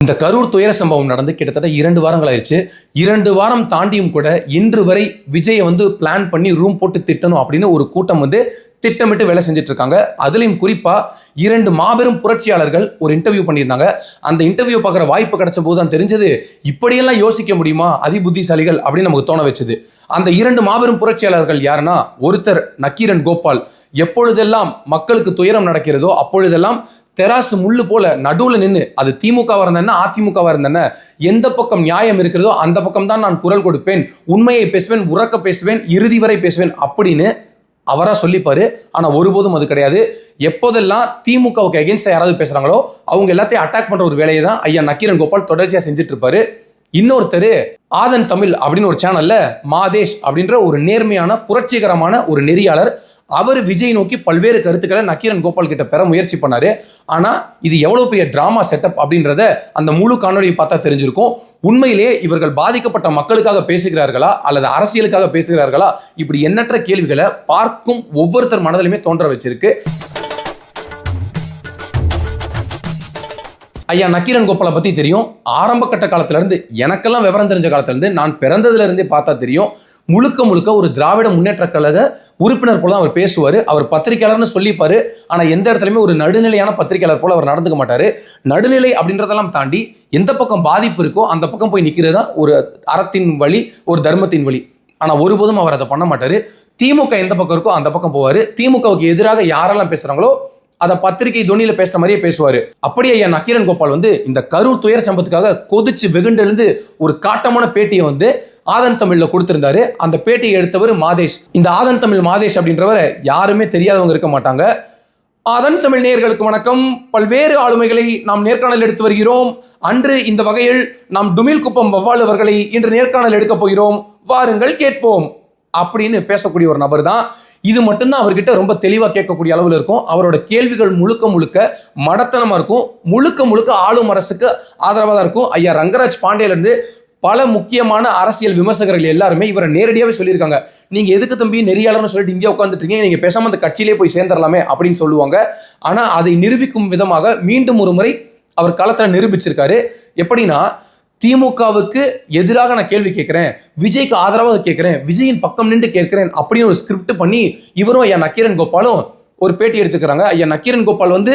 இந்த கரூர் துயர சம்பவம் நடந்து கிட்டத்தட்ட இரண்டு வாரங்கள் ஆயிடுச்சு. இரண்டு வாரம் தாண்டியும் கூட இன்று வரை விஜயை வந்து பிளான் பண்ணி ரூம் போட்டு திட்டணும் அப்படின்னு ஒரு கூட்டம் வந்து திட்டமிட்டு வேலை செஞ்சுட்டு இருக்காங்க அதுலேயும் குறிப்பாக இரண்டு மாபெரும் புரட்சியாளர்கள் ஒரு இன்டர்வியூ பண்ணியிருந்தாங்க. அந்த இன்டர்வியூ பார்க்குற வாய்ப்பு கிடைச்ச போது தான் தெரிஞ்சது இப்படியெல்லாம் யோசிக்க முடியுமா? அதிபுத்திசாலிகள் அப்படின்னு நமக்கு தோண வச்சது. அந்த இரண்டு மாபெரும் புரட்சியாளர்கள் யாருன்னா ஒருத்தர் நக்கீரன் கோபால். எப்பொழுதெல்லாம் மக்களுக்கு துயரம் நடக்கிறதோ அப்பொழுதெல்லாம் தெராசு முள்ளு போல நடுவில் நின்று அது திமுகவாக இருந்தேன்னா அதிமுகவாக இருந்தேன்னா எந்த பக்கம் நியாயம் இருக்கிறதோ அந்த பக்கம் தான் நான் குரல் கொடுப்பேன் உண்மையை பேசுவேன் உறக்க பேசுவேன் இறுதி வரை பேசுவேன் அப்படின்னு அவராக சொல்லிப்பாரு. ஆனால் ஒருபோதும் அது கிடையாது. எப்போதெல்லாம் திமுகவுக்கு எகென்ஸ்டாக யாராவது பேசுகிறாங்களோ அவங்க எல்லாத்தையும் அட்டாக் பண்ணுற ஒரு வேலையை தான் ஐயா நக்கீரன் கோபால் தொடர்ச்சியாக செஞ்சுட்டு இருப்பாரு. இன்னொருத்தர் ஆதன் தமிழ் அப்படின்னு ஒரு சேனல்ல மாதேஷ் அப்படின்ற ஒரு நேர்மையான புரட்சிகரமான ஒரு நெறியாளர். அவர் விஜய் நோக்கி பல்வேறு கருத்துக்களை நக்கீரன் கோபால் கிட்ட பெற முயற்சி பண்ணாரு. ஆனா இது எவ்வளவு பெரிய டிராமா செட்டப் அப்படின்றத அந்த முழு காணொலியை பார்த்தா தெரிஞ்சிருக்கும். உண்மையிலேயே இவர்கள் பாதிக்கப்பட்ட மக்களுக்காக பேசுகிறார்களா அல்லது அரசியலுக்காக பேசுகிறார்களா? இப்படி எண்ணற்ற கேள்விகளை பார்க்கும் ஒவ்வொருத்தர் மனதிலுமே தோன்ற வச்சிருக்கு. ஐயா நக்கீரன் கோபாலை பற்றி தெரியும். ஆரம்ப கட்ட காலத்திலேருந்து எனக்கெல்லாம் விவரம் தெரிஞ்ச காலத்திலேருந்து நான் பிறந்ததுலேருந்தே பார்த்தா தெரியும். முழுக்க முழுக்க ஒரு திராவிட முன்னேற்ற கழக உறுப்பினர் போல தான் அவர் பேசுவார். அவர் பத்திரிகையாளர்னு சொல்லிப்பார். ஆனால் எந்த இடத்துலையுமே ஒரு நடுநிலையான பத்திரிகையாளர் போல அவர் நடந்துக்க மாட்டார். நடுநிலை அப்படின்றதெல்லாம் தாண்டி எந்த பக்கம் பாதிப்பு இருக்கோ அந்த பக்கம் போய் நிற்கிறது தான் ஒரு அறத்தின் வழி ஒரு தர்மத்தின் வழி. ஆனால் ஒருபோதும் அவர் அதை பண்ண மாட்டார். திமுக எந்த பக்கம் இருக்கோ அந்த பக்கம் போவார். திமுகவுக்கு எதிராக யாரெல்லாம் பேசுகிறாங்களோ அதை பத்திரிகை துணியில் பேசுற மாதிரியே பேசுவார். அப்படியே ஐயா நக்கீரன் கோபால் வந்து இந்த கரூர் துயர சம்பத்துக்காக கொதிச்சு வெகுண்டிலிருந்து ஒரு காட்டமான பேட்டியை வந்து ஆதன் தமிழில் கொடுத்திருந்தாரு. அந்த பேட்டியை எடுத்தவர் மாதேஷ். இந்த ஆதன் தமிழ் மாதேஷ் அப்படின்றவர் யாருமே தெரியாதவங்க இருக்க மாட்டாங்க. அதன் தமிழ் நேயர்களுக்கு வணக்கம். பல்வேறு ஆளுமைகளை நாம் நேர்காணல் எடுத்து வருகிறோம். அன்று இந்த வகையில் நாம் டுமில் குப்பம் வவ்வால் அவர்களை இன்று நேர்காணல் எடுக்க போகிறோம். வாருங்கள் கேட்போம். அப்படின்னு பேசக்கூடிய ஒரு நபர் தான் இது மட்டும்தான் அவர்கிட்ட ரொம்ப தெளிவாக கேட்கக்கூடிய அளவில் இருக்கும். அவரோட கேள்விகள் முழுக்க முழுக்க மடத்தனமாக இருக்கும். முழுக்க முழுக்க ஆளும் அரசுக்கு ஆதரவாக தான் இருக்கும். ஐயா ரங்கராஜ் பாண்டேலேருந்து பல முக்கியமான அரசியல் விமர்சகர்கள் எல்லாருமே இவரை நேரடியாகவே சொல்லியிருக்காங்க. நீங்க எதுக்கு தம்பி நெறியாளர்னு சொல்லிட்டு இங்கே உட்காந்துட்டு நீங்கள் நீங்க பேசாம அந்த கட்சியிலே போய் சேர்ந்துடலாமே அப்படின்னு சொல்லுவாங்க. ஆனால் அதை நிரூபிக்கும் விதமாக மீண்டும் ஒரு முறை அவர் களத்துல நிரூபிச்சிருக்காரு. எப்படின்னா திமுகவுக்கு எதிராக நான் கேள்வி கேட்குறேன். விஜய்க்கு ஆதரவாக கேட்குறேன். விஜயின் பக்கம் நின்று கேட்குறேன் அப்படின்னு ஒரு ஸ்கிரிப்ட் பண்ணி இவரும் ஐயா நக்கீரன் கோபாலும் ஒரு பேட்டி எடுத்துக்கிறாங்க. ஐயா நக்கீரன் கோபால் வந்து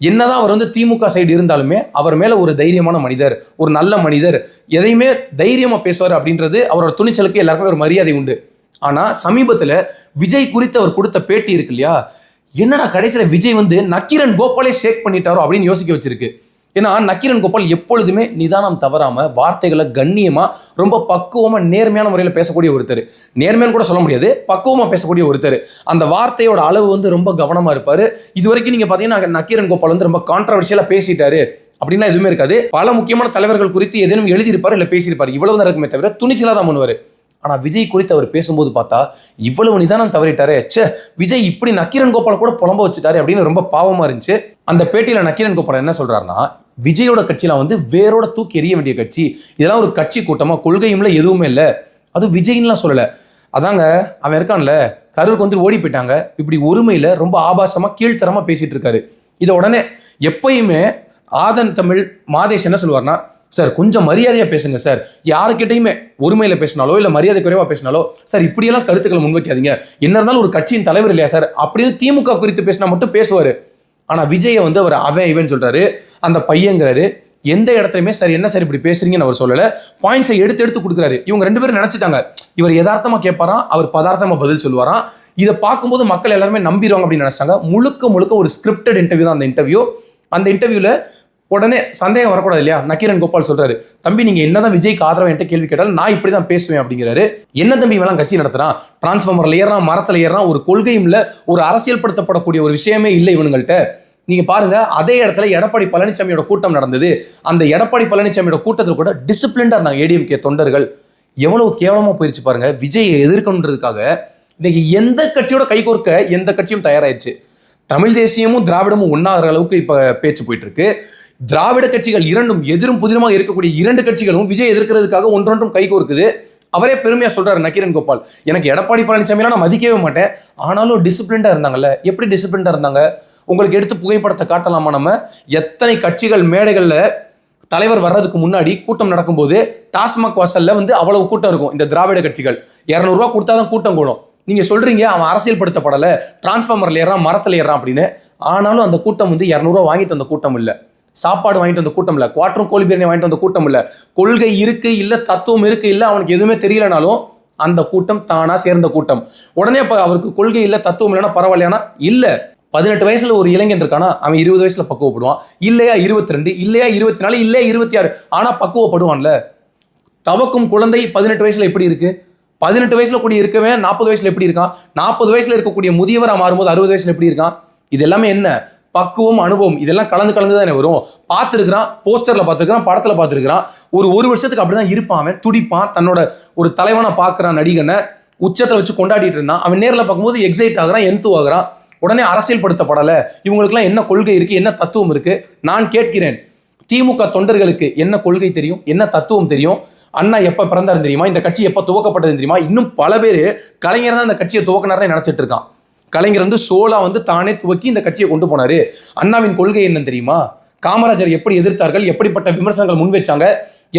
என்னதான் அவர் வந்து திமுக சைடு இருந்தாலுமே அவர் மேலே ஒரு தைரியமான மனிதர் ஒரு நல்ல மனிதர். எதையுமே தைரியமாக பேசுவார் அப்படின்றது அவரோட துணிச்சலுக்கு எல்லாருக்குமே ஒரு மரியாதை உண்டு. ஆனால் சமீபத்தில் விஜய் குறித்து அவர் கொடுத்த பேட்டி இருக்கு இல்லையா? என்னடா கடைசியில் விஜய் வந்து நக்கீரன் கோபாலே ஷேக் பண்ணிட்டாரோ அப்படின்னு யோசிக்க வச்சிருக்கு. ஏன்னா நக்கீரன் கோபால் எப்பொழுதுமே நிதானம் தவறாமல் வார்த்தைகளை கண்ணியமாக ரொம்ப பக்குவமாக நேர்மையான முறையில் பேசக்கூடிய ஒருத்தர். நேர்மையான கூட சொல்ல முடியாது பக்குவமாக பேசக்கூடிய ஒருத்தர். அந்த வார்த்தையோட அளவு வந்து ரொம்ப கவனமாக இருப்பார். இது வரைக்கும் நீங்கள் பார்த்தீங்கன்னா நக்கீரன் கோபால் வந்து ரொம்ப கான்ட்ரவர்ஷியலாக பேசிட்டாரு. அப்படின்னா எதுவுமே இருக்காது. பல முக்கியமான தலைவர்கள் குறித்து ஏதேனும் எழுதியிருப்பார் இல்லை பேசியிருப்பார். இவ்வளவு தான் இருக்குமே தவிர துணிச்சலாக தான் பண்ணுவார். ஆனா விஜய் குறித்து அவர் பேசும்போது பார்த்தா இவ்வளவு நிதானம் தவறிட்டாரே. ச்சே விஜய் இப்படி நக்கீரன் கோபால் கூட புலம்ப வச்சுட்டாரு அப்படின்னு ரொம்ப பாவமா இருந்துச்சு. அந்த பேட்டியில நக்கீரன் கோபால் என்ன சொல்றாருன்னா விஜயோட கட்சியில வந்து வேரோட தூக்கி எறிய வேண்டிய கட்சி. இதெல்லாம் ஒரு கட்சி கூட்டமா கொள்கையும்ல எதுவுமே இல்லை. அது விஜய்லாம் சொல்லல. அதாங்க அவன் இருக்கான்ல கரூருக்கு வந்து ஓடி போயிட்டாங்க. இப்படி ஒருமையில ரொம்ப ஆபாசமா கீழ்த்தரமா பேசிட்டு இருக்காரு. இதை உடனே எப்பயுமே ஆதன் தமிழ் மாதேஷ் என்ன சொல்லுவார்னா சார் கொஞ்சம் மரியாதையா பேசுங்க சார். யாருக்கிட்டையுமே ஒருமையில பேசினாலோ இல்ல மரியாதை குறைவா பேசினாலோ சார் இப்படியெல்லாம் கருத்துக்களை முன்வைக்காதீங்க. என்ன இருந்தாலும் ஒரு கட்சியின் தலைவர் இல்லையா சார்? அப்படின்னு திமுக குறித்து பேசினா மட்டும் பேசுவாரு. ஆனா விஜயை வந்து அவர் அவன் இவன் சொல்றாரு. அந்த பையங்கிறாரு. எந்த இடத்துலையுமே சார் என்ன சார் இப்படி பேசுறீங்கன்னு அவர் சொல்லல. பாயிண்ட்ஸை எடுத்து எடுத்து கொடுக்குறாரு. இவங்க ரெண்டு பேரும் நினைச்சிட்டாங்க. இவர் யதார்த்தமா கேட்பாராம் அவர் பதார்த்தமா பதில் சொல்லுவாராம் இதை பார்க்கும்போது மக்கள் எல்லாருமே நம்பிடுவாங்க அப்படின்னு நினைச்சாங்க. முழுக்க முழுக்க ஒரு ஸ்கிரிப்டட் இன்டர்வியூ தான் அந்த இன்டர்வியூ அந்த இன்டர்வியூல உடனே சந்தேகம் வரக்கூடாது இல்லையா நக்கீரன் கோபால் சொல்றாரு. தம்பி நீங்க என்னதான் விஜய்க்கு ஆதரவு என்கிட்ட கேள்வி கேட்டாலும் நான் இப்படி தான் பேசுவேன் அப்படிங்கிறாரு. என்ன தம்பி இவெல்லாம் கட்சி நடத்துறான்? டிரான்ஸ்ஃபார்மர்ல ஏறான் மரத்துல ஏறான் ஒரு கொள்கையும் இல்ல ஒரு அரசியல்படுத்தப்படக்கூடிய ஒரு விஷயமே இல்லை இவனுங்கள்ட்ட. நீங்க பாருங்க அதே இடத்துல எடப்பாடி பழனிசாமியோட கூட்டம் நடந்தது. அந்த எடப்பாடி பழனிசாமியோட கூட்டத்தில் கூட டிசிப்ளின்டா இருந்தாங்க ஏடிஎம்கே தொண்டர்கள். எவ்வளவு கேவலமா போயிருச்சு பாருங்க. விஜயை எதிர்க்கணுன்றதுக்காக இன்னைக்கு எந்த கட்சியோட கைகோர்க்க எந்த கட்சியும் தயாராயிருச்சு. தமிழ் தேசியமும் திராவிடமும் ஒன்றாகிற அளவுக்கு இப்போ பேச்சு போயிட்டு இருக்கு. திராவிட கட்சிகள் இரண்டும் எதிரும் புதிருமாக இருக்கக்கூடிய இரண்டு கட்சிகளும் விஜய் எதிர்க்கிறதுக்காக ஒன்றொன்றும் கைகோர்க்குது அவரே பெருமையாக சொல்கிறார் நக்கீரன் கோபால். எனக்கு எடப்பாடி பழனிசாமிலாம் நான் மதிக்கவே மாட்டேன். ஆனாலும் டிசிப்ளின்டாக இருந்தாங்கல்ல. எப்படி டிசிப்ளின்டாக இருந்தாங்க? உங்களுக்கு எடுத்து புகைப்படத்தை காட்டலாமா நம்ம? எத்தனை கட்சிகள் மேடைகளில் தலைவர் வர்றதுக்கு முன்னாடி கூட்டம் நடக்கும்போது டாஸ்மாக் வாசலில் வந்து அவ்வளவு கூட்டம் இருக்கும். இந்த திராவிட கட்சிகள். இரநூறுவா கொடுத்தா தான் கூட்டம் கூடும். நீங்கள் சொல்கிறீங்க அவன் அரசியல்படுத்தப்படல டிரான்ஸ்ஃபார்மரில் ஏறான் மரத்தில் ஏறான் அப்படின்னு. ஆனாலும் அந்த கூட்டம் வந்து இரநூறுவா வாங்கிட்டு அந்த கூட்டம் இல்லை. சாப்பாடு வாங்கிட்டு வந்த கூட்டம் இல்லை குவாட்டரும் கோழி பிரியாணி வாங்கிட்டு வந்த கூட்டம் இல்லை கொள்கை இருக்கு இல்லை தத்துவம் இருக்கு இல்லை அவனுக்கு எதுவுமே தெரியலனாலும் அந்த கூட்டம் தானா சேர்ந்த கூட்டம். உடனே அப்ப அவருக்கு கொள்கை இல்லை தத்துவம் இல்லைன்னா பரவாயில்லையானா? இல்லை. பதினெட்டு வயசுல ஒரு இளைஞன் இருக்கானா? அவன் இருபது வயசுல பக்குவப்படுவான். இல்லையா இருபத்தி ரெண்டு இல்லையா இருபத்தி நாலு இல்லையா இருபத்தி ஆறு ஆனா பக்குவப்படுவான்ல. தவக்கும் குழந்தை பதினெட்டு வயசுல எப்படி இருக்கு? பதினெட்டு வயசுல கூடிய இருக்கவே நாற்பது வயசுல எப்படி இருக்கான்? நாற்பது வயசுல இருக்கக்கூடிய முதியவராக மாறும்போது அறுபது வயசுல எப்படி இருக்கான்? இது எல்லாமே என்ன? பக்குவம் அனுபவம் இதெல்லாம் கலந்து கலந்து தானே வரும். பார்த்துருக்கிறான் போஸ்டரில் பார்த்துருக்கிறான் படத்தில் பார்த்துருக்கிறான். ஒரு ஒரு வருஷத்துக்கு அப்படிதான் இருப்பான் அவன் துடிப்பான். தன்னோட ஒரு தலைவனை பார்க்குறான் நடிகனை. உச்சத்தில் வச்சு கொண்டாடிட்டு இருந்தான். அவன் நேரில் பார்க்கும்போது எக்ஸைட் ஆகிறான் எந்து ஆகிறான். உடனே அரசியல்படுத்தப்படலை. இவங்களுக்குலாம் என்ன கொள்கை இருக்குது என்ன தத்துவம் இருக்குது நான் கேட்கிறேன். திமுக தொண்டர்களுக்கு என்ன கொள்கை தெரியும்? என்ன தத்துவம் தெரியும்? அண்ணா எப்போ பிறந்தாரு தெரியுமா? இந்த கட்சி எப்போ துவக்கப்பட்டது தெரியுமா? இன்னும் பல பேர் கலைஞர் தான் இந்த கட்சியை துவக்கினாரே நினச்சிட்டு இருக்கான். கலைஞர் வந்து சோலா வந்து தானே துவக்கி இந்த கட்சியை கொண்டு போனாரு. அண்ணாவின் கொள்கை என்ன தெரியுமா? காமராஜர் எப்படி எதிர்த்தார்கள்? எப்படிப்பட்ட விமர்சனங்கள் முன் வச்சாங்க?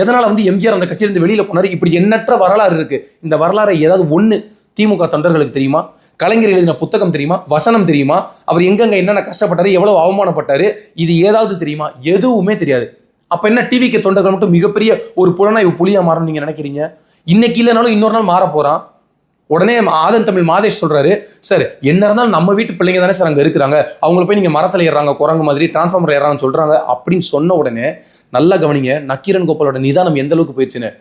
எதனால வந்து எம்ஜிஆர் அந்த கட்சியிலிருந்து வெளியில போனாரு? இப்படி எண்ணற்ற வரலாறு இருக்கு. இந்த வரலாறை ஏதாவது ஒன்று திமுக தொண்டர்களுக்கு தெரியுமா? கலைஞர் எழுதின புத்தகம் தெரியுமா? வசனம் தெரியுமா? அவர் எங்கெங்கே என்னென்ன கஷ்டப்பட்டாரு? எவ்வளவு அவமானப்பட்டாரு? இது ஏதாவது தெரியுமா? எதுவுமே தெரியாது. அப்ப என்ன டிவிக்கு தொண்டர்கள் மட்டும் மிகப்பெரிய ஒரு புலனாய்வு புலியா மாறணும் நீங்க நினைக்கிறீங்க? இன்னைக்கு இல்லைனாலும் இன்னொரு நாள் மாற போறான். உடனே ஆதன் தமிழ் மாதேஷ் சொல்றாரு சார் என்ன இருந்தாலும் நம்ம வீட்டு பிள்ளைங்க தானே சார் அங்கே இருக்கிறாங்க. அவங்கள போய் நீங்கள் மரத்தில் ஏறாங்க குரங்கு மாதிரி டிரான்ஸ்ஃபார்மர் ஏறாங்கன்னு சொல்றாங்க அப்படின்னு சொன்ன உடனே நல்லா கவனிங்க நக்கீரன் கோபாலோட நிதானம் எந்த அளவுக்கு போயிடுச்சுன்னு.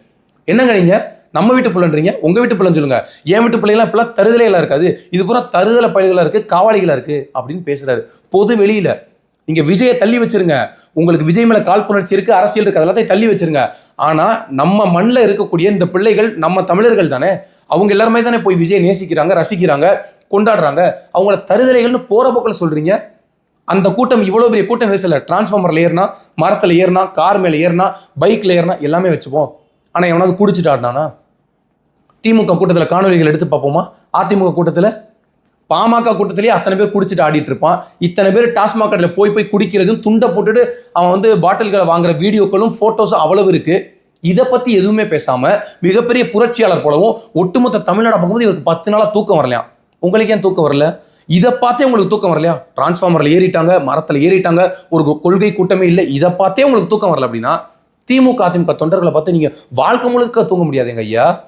என்னங்க நீங்க? நம்ம வீட்டு பிள்ளைன்றீங்க? உங்க வீட்டு பிள்ளைன்னு சொல்லுங்க. என் வீட்டு பிள்ளைலாம் இப்பெல்லாம் தருதலையெல்லாம் இருக்காது. இது பூரா தருதலை பயிர்களா இருக்கு காவாளிகளா இருக்கு அப்படின்னு பேசுறாரு. பொது வெளியில நீங்கள் விஜயை தள்ளி வச்சிருங்க. உங்களுக்கு விஜய் மேலே காழ்ப்புணர்ச்சி இருக்கு அரசியல் இருக்குது அதெல்லாத்தையும் தள்ளி வச்சிருங்க. ஆனால் நம்ம மண்ணில் இருக்கக்கூடிய இந்த பிள்ளைகள் நம்ம தமிழர்கள் தானே? அவங்க எல்லாருமே தானே போய் விஜய் நேசிக்கிறாங்க ரசிக்கிறாங்க கொண்டாடுறாங்க. அவங்கள தருதலைகள்னு போற போக்கில் சொல்றீங்க. அந்த கூட்டம் இவ்வளோ பெரிய கூட்டம் நெரிசல டிரான்ஸ்ஃபார்மரில் ஏறினா மரத்தில் ஏறினா கார் மேலே ஏறினா பைக்கில் ஏறினா எல்லாமே வச்சுப்போம். ஆனால் எவனாவது குடிச்சிட்டு ஆடினானா? திமுக கூட்டத்தில் காணொலிகள் எடுத்து பார்ப்போமா? அதிமுக கூட்டத்தில்? பாமக கூட்டத்திலேயே அத்தனை பேர் குடிச்சிட்டு ஆடிட்டு இருப்பான். இத்தனை பேர் டாஸ்மாக் கடையில் போய் போய் குடிக்கிறதும் துண்டை போட்டுட்டு அவன் வந்து பாட்டில்களை வாங்குற வீடியோக்களும் ஃபோட்டோஸும் அவ்வளவு இருக்குது இதை பத்தி எதுவுமே பேசாம மிகப்பெரிய புரட்சியாளர் போலவும் ஒட்டுமொத்த தமிழ்நாடு பார்க்கும்போது இவருக்கு பத்து நாளா தூக்கம் வரலையா? உங்களுக்கு ஏன் தூக்கம் வரல? இதை பார்த்தே உங்களுக்கு தூக்கம் வரலையா? டிரான்ஸ்ஃபார்மர்ல ஏறிட்டாங்க மரத்துல ஏறிட்டாங்க ஒரு கொள்கை கூட்டமே இல்லை. இதை பார்த்தே உங்களுக்கு தூக்கம் வரல அப்படின்னா திமுக அதிமுக தொண்டர்களை பார்த்து நீங்க வாழ்க்கை முழுக்க தூங்க முடியாதுங்க ஐயா.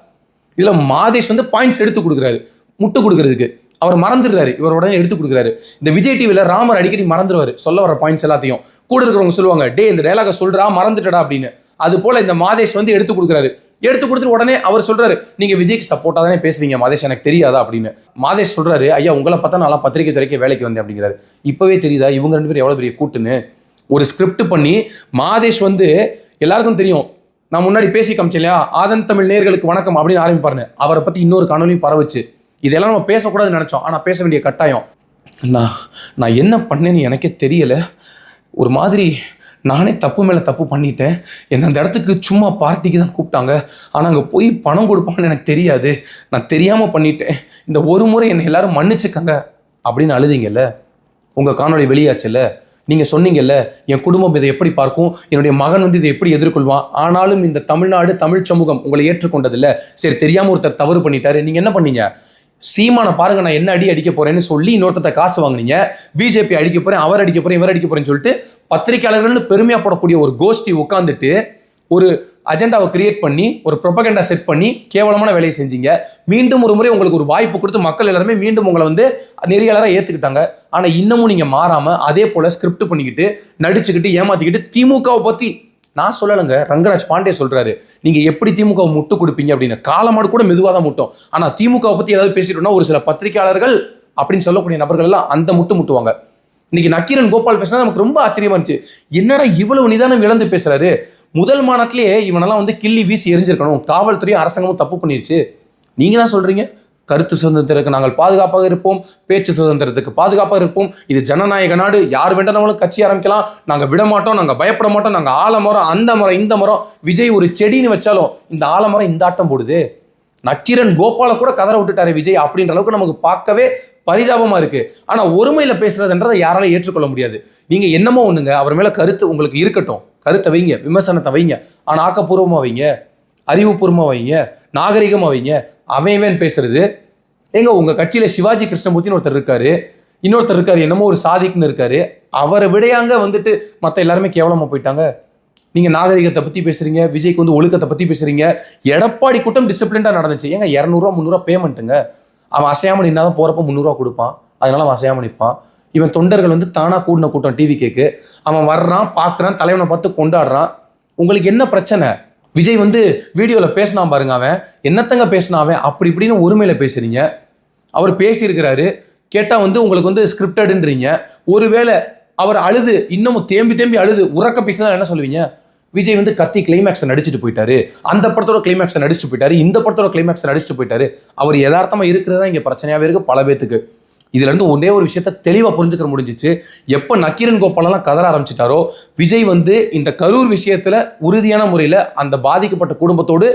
இதுல மாதேஷ் வந்து பாயிண்ட்ஸ் எடுத்து கொடுக்குறாரு. முட்டு கொடுக்கறதுக்கு. அவர் மறந்துடுறாரு. இவர் உடனே எடுத்து கொடுக்குறாரு. இந்த விஜய் டிவியில் ராமர் அடிக்கடி மறந்துடுவார் சொல்ல வர பாயிண்ட்ஸ் எல்லாத்தையும். கூட இருக்கிறவங்க சொல்லுவாங்க டே இந்த டைலாக சொல்றா மறந்துட்டடா அப்படின்னு. அது போல இந்த மாதேஷ் வந்து எடுத்து கொடுக்குறாரு. எடுத்து கொடுத்துட்டு உடனே அவர் சொல்றாரு நீங்க விஜய்க்கு சப்போர்ட்டா தானே பேசுவீங்க மாதேஷ்? எனக்கு தெரியாதா? அப்படின்னு. மாதேஷ் சொல்றாரு ஐயா உங்களை பார்த்தா நல்லா பத்திரிகை துறைக்கு வேலைக்கு வந்தேன் அப்படிங்கிறாரு. இப்பவே தெரியுதா இவங்க ரெண்டு பேரும் எவ்வளவு பெரிய கூட்டுன்னு? ஒரு ஸ்கிரிப்ட் பண்ணி மாதேஷ் வந்து எல்லாருக்கும் தெரியும் நான் முன்னாடி பேசி காமிச்சேன் இல்லையா? ஆதன் தமிழ் நேர்களுக்கு வணக்கம் அப்படின்னு ஆரம்பிப்பாருன்னு. அவரை பத்தி இன்னொரு காணொலியும் பரவுச்சு. இதெல்லாம் நம்ம பேசக்கூடாதுன்னு நினைச்சோம். ஆனா பேச வேண்டிய கட்டாயம். நான் நான் என்ன பண்ணேன்னு எனக்கே தெரியல. ஒரு மாதிரி நானே தப்பு மேலே தப்பு பண்ணிட்டேன். என்னை அந்த இடத்துக்கு சும்மா பார்ட்டிக்கு தான் கூப்பிட்டாங்க. ஆனால் அங்கே போய் பணம் கொடுப்பாங்கன்னு எனக்கு தெரியாது. நான் தெரியாமல் பண்ணிட்டேன். இந்த ஒரு முறை என்னை எல்லாரும் மன்னிச்சுக்கங்க அப்படின்னு அழுதிங்கல்ல? உங்கள் காணொளி வெளியாச்சுல்ல? நீங்கள் சொன்னீங்கல்ல என் குடும்பம் இதை எப்படி பார்க்கும்? என்னுடைய மகன் வந்து இதை எப்படி எதிர்கொள்வான்? ஆனாலும் இந்த தமிழ்நாடு தமிழ் சமூகம் உங்களை ஏற்றுக்கொண்டதில்ல. சரி தெரியாமல் ஒருத்தர் தவறு பண்ணிட்டாரு. நீங்கள் என்ன பண்ணீங்க? சீமானை பாருங்க நான் என்ன அடி அடிக்க போறேன்னு சொல்லி இன்னொருத்தட்ட காசு வாங்குனீங்க. பிஜேபி அடிக்க போறேன் அவர் அடிக்க போறேன் இவர் அடிக்க போறேன்னு சொல்லிட்டு பத்திரிகையாளர்கள்னு பெருமையா போடக்கூடிய ஒரு கோஷ்டி உட்காந்துட்டு ஒரு அஜெண்டாவை கிரியேட் பண்ணி ஒரு ப்ரொபகண்டா செட் பண்ணி கேவலமான வேலையை செஞ்சீங்க. மீண்டும் ஒரு முறை உங்களுக்கு ஒரு வாய்ப்பு கொடுத்து மக்கள் எல்லாருமே மீண்டும் உங்களை வந்து நெறியாளராக ஏற்றுக்கிட்டாங்க ஆனால் இன்னமும் நீங்கள் மாறாமல் அதே போல் ஸ்கிரிப்ட் பண்ணிக்கிட்டு நடிச்சுக்கிட்டு ஏமாத்திக்கிட்டு திமுகவை பற்றி நான் சொல்லலைங்க. ரங்கராஜ் பாண்டே சொல்கிறாரு நீங்கள் எப்படி திமுக முட்டு கொடுப்பீங்க அப்படின்னு. காலமாடு கூட மெதுவாக தான் முட்டும். ஆனால் திமுகவை பற்றி ஏதாவது பேசிட்டோம்னா ஒரு சில பத்திரிகையாளர்கள் அப்படின்னு சொல்லக்கூடிய நபர்கள் எல்லாம் அந்த முட்டு முட்டுவாங்க. இன்னைக்கு நக்கீரன் கோபால் பேசினா நமக்கு ரொம்ப ஆச்சரியமா இருந்துச்சு. என்னடா இவ்வளவு நிதானம் இழந்து பேசுறாரு? முதல் மாநாட்டிலேயே இவனெல்லாம் வந்து கிள்ளி வீசி எரிஞ்சிருக்கணும். காவல்துறையும் அரசாங்கமும் தப்பு பண்ணிருச்சு. நீங்க தான் சொல்றீங்க. கருத்து சுதந்திரத்திற்கு நாங்கள் பாதுகாப்பாக இருப்போம் பேச்சு சுதந்திரத்துக்கு பாதுகாப்பாக இருப்போம். இது ஜனநாயக நாடு யார் வேண்டாமலும் கட்சி ஆரம்பிக்கலாம். நாங்கள் விட மாட்டோம் நாங்கள் பயப்பட மாட்டோம் நாங்கள் ஆலமரம் அந்த மரம் இந்த மரம். விஜய் ஒரு செடின்னு வச்சாலும் இந்த ஆலமரம் இந்த ஆட்டம் போடுது. நக்கீரன் கோபால கூட கதற விட்டுட்டாரு விஜய் அப்படின்ற அளவுக்கு நமக்கு பார்க்கவே பரிதாபமாக இருக்கு. ஆனால் ஒருமையில் பேசுறதுன்றதை யாராலும் ஏற்றுக்கொள்ள முடியாது. நீங்கள் என்னமோ ஒண்ணுங்க அவர் மேலே கருத்து உங்களுக்கு இருக்கட்டும். கருத்தை வைங்க விமர்சனத்தை வைங்க. ஆனால் ஆக்கப்பூர்வமாக வைங்க அறிவுபூர்வமாக வைங்க நாகரிகமாக வைங்க. அவன் இவன் பேசுறது. ஏங்க உங்கள் கட்சியில் சிவாஜி கிருஷ்ணமூர்த்தின்னு ஒருத்தர் இருக்காரு. இன்னொருத்தர் இருக்காரு என்னமோ ஒரு சாதிக்குன்னு இருக்காரு. அவரை விடையாங்க வந்துட்டு மற்ற எல்லாருமே கேவலமாக போயிட்டாங்க. நீங்கள் நாகரிகத்தை பற்றி பேசுறீங்க விஜய்க்கு வந்து ஒழுக்கத்தை பற்றி பேசுறீங்க. எடப்பாடி கூட்டம் டிசிப்ளின்டாக நடந்துச்சு. ஏங்க இரநூறுவா முந்நூறுவா பேமெண்ட்டுங்க அவன் அசையாமல் நின்னா தான் போகிறப்ப முந்நூறுவா கொடுப்பான். அதனால அவன் அசையாமல் நிற்பான் இவன் தொண்டர்கள் வந்து தானாக கூடின கூட்டம் டிவி கேக்கு அவன் வர்றான் பார்க்குறான் தலைவனை பார்த்து கொண்டாடுறான். உங்களுக்கு என்ன பிரச்சனை? விஜய் வந்து வீடியோவில் பேசினா பாருங்க அவன். என்னத்தங்க பேசினா அவன்? அப்படி இப்படின்னு ஒருமையில் பேசுறீங்க. அவர் பேசியிருக்கிறாரு. கேட்டால் வந்து உங்களுக்கு வந்து ஸ்கிரிப்டடுன்றீங்க ஒருவேளை அவர் அழுது இன்னமும் தேம்பி தேம்பி அழுது உறக்க பேசினா என்ன சொல்லுவீங்க? விஜய் வந்து கத்தி கிளைமேக்ஸை நடிச்சுட்டு போயிட்டாரு. அந்த படத்தோட கிளைமேக்ஸை நடிச்சுட்டு போயிட்டாரு. இந்த படத்தோட கிளைமேக்ஸை நடிச்சுட்டு போயிட்டாரு. அவர் யதார்த்தமாக இருக்கிறதா இங்கே பிரச்சனையாகவே இருக்குது பல பேத்துக்கு. இதுலேருந்து ஒன்றே ஒரு விஷயத்த தெளிவாக புரிஞ்சுக்க முடிஞ்சிச்சு. எப்போ நக்கீரன் கோபாலெல்லாம் கதற ஆரம்பிச்சிட்டாரோ விஜய் வந்து இந்த கரூர் விஷயத்தில் உறுதியான முறையில் அந்த பாதிக்கப்பட்ட குடும்பத்தோடு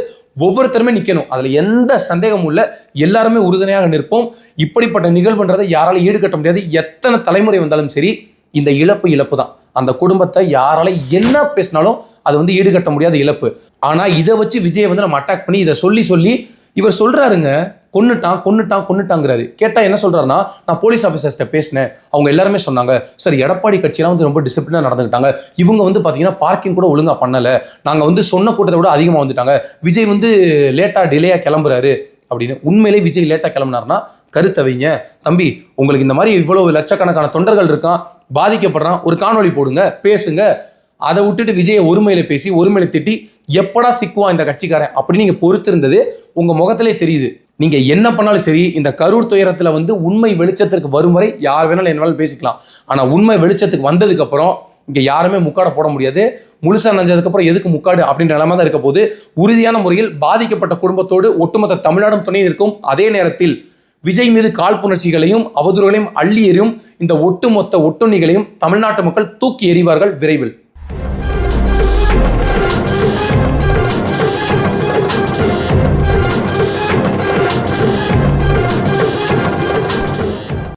ஒவ்வொருத்தருமே நிற்கணும் அதில் எந்த சந்தேகமும் இல்லை. எல்லாருமே உறுதுணையாக நிற்போம். இப்படிப்பட்ட நிகழ்வுன்றதை யாராலும் ஈடுகட்ட முடியாது. எத்தனை தலைமுறை வந்தாலும் சரி இந்த இழப்பு இழப்பு தான் அந்த குடும்பத்தை யாரால என்ன பேசினாலும் அது வந்து ஈடுகட்ட முடியாத இழப்பு. ஆனால் இதை வச்சு விஜயை வந்து நம்ம அட்டாக் பண்ணி இதை சொல்லி சொல்லி இவர் சொல்கிறாருங்க கொன்னுட்டான் கொன்னுட்டான் கொன்னுட்டாங்கிறாரு. கேட்டால் என்ன சொல்கிறாருன்னா நான் போலீஸ் ஆஃபீஸர்ஸ்ட்ட பேசினேன். அவங்க எல்லாருமே சொன்னாங்க சார் எடப்பாடி கட்சியெல்லாம் வந்து ரொம்ப டிசிப்ளினாக நடந்துக்கிட்டாங்க இவங்க வந்து பார்த்தீங்கன்னா பார்க்கிங் கூட ஒழுங்காக பண்ணலை. நாங்கள் வந்து சொன்ன கூட்டத்தை விட அதிகமாக வந்துட்டாங்க. விஜய் வந்து லேட்டாக டிலேயாக கிளம்புறாரு. அப்படின்னு. உண்மையிலே விஜய் லேட்டாக கிளம்புனாருன்னா கருத்தை வைங்க. தம்பி உங்களுக்கு இந்த மாதிரி இவ்வளவு லட்சக்கணக்கான தொண்டர்கள் இருக்கான். பாதிக்கப்படுறான். ஒரு காணொளி போடுங்க பேசுங்க. அதை விட்டுட்டு விஜயை ஒருமையில பேசி ஒருமையில திட்டி எப்படா சிக்குவான் இந்த கட்சிக்காரன்? அப்படின்னு நீங்க பொறுத்திருந்தது உங்க முகத்திலே தெரியுது. நீங்க என்ன பண்ணாலும் சரி இந்த கரூர் துயரத்துல வந்து உண்மை வெளிச்சத்திற்கு வரும் வரை யார் வேணாலும் என்ன வேணாலும் பேசிக்கலாம். ஆனா உண்மை வெளிச்சத்துக்கு வந்ததுக்கு அப்புறம் இங்க யாருமே முக்காடை போட முடியாது. முழுசா நஞ்சதுக்கு அப்புறம் எதுக்கு முக்காடு அப்படின்ற நிலைமை தான் இருக்க போது உறுதியான முறையில் பாதிக்கப்பட்ட குடும்பத்தோடு ஒட்டுமொத்த தமிழ்நாடும் துணை நிற்கும். அதே நேரத்தில் விஜய் மீது காழ்ப்புணர்ச்சிகளையும் அவதூறுகளையும் அள்ளி எறியும் இந்த ஒட்டுமொத்த ஒட்டுண்ணிகளையும் தமிழ்நாட்டு மக்கள் தூக்கி எறிவார்கள் விரைவில்.